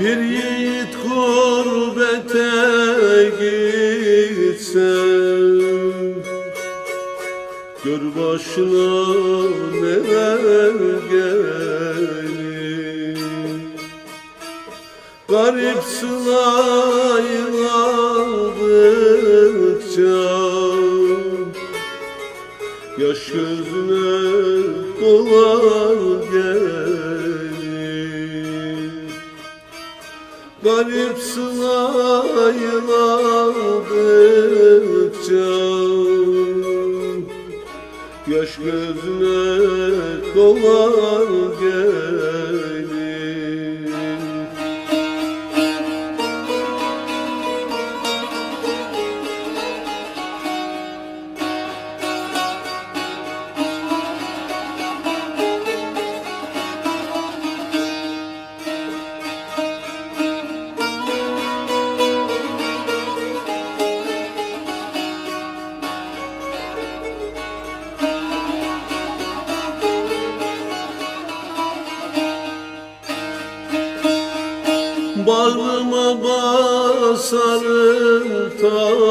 Bir yiğit gurbete gitse Gör başına neler gelir. Garip sılayladıkça Yaş gözüne dolar gelir Garip sılayladıkça Yaş gözüne dolar gelir Bağrıma basarım taşlar.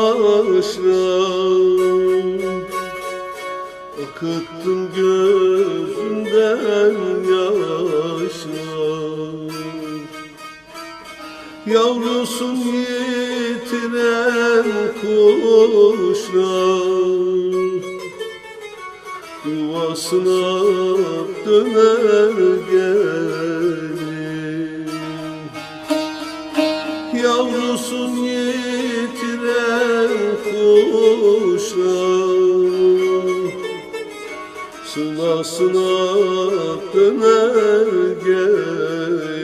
Akıttım gözümden yaşlar. Yavrusun yitiren kuşlar. Yuvasına döner gelir Yavrusun yitiren kuşlar. Sılasına döner gelir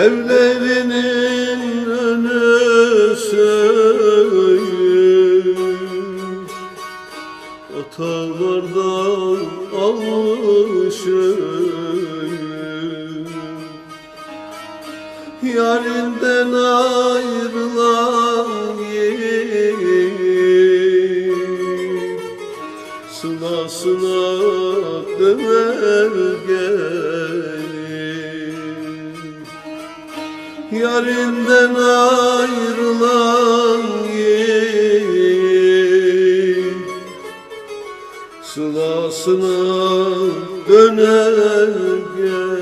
Evlerinin önü söyür Otogardan almış öğür Yarinden ayrılan yiğit Sılasına döner gelir Yarinden ayrılan yiğit. Sılasına döner gel.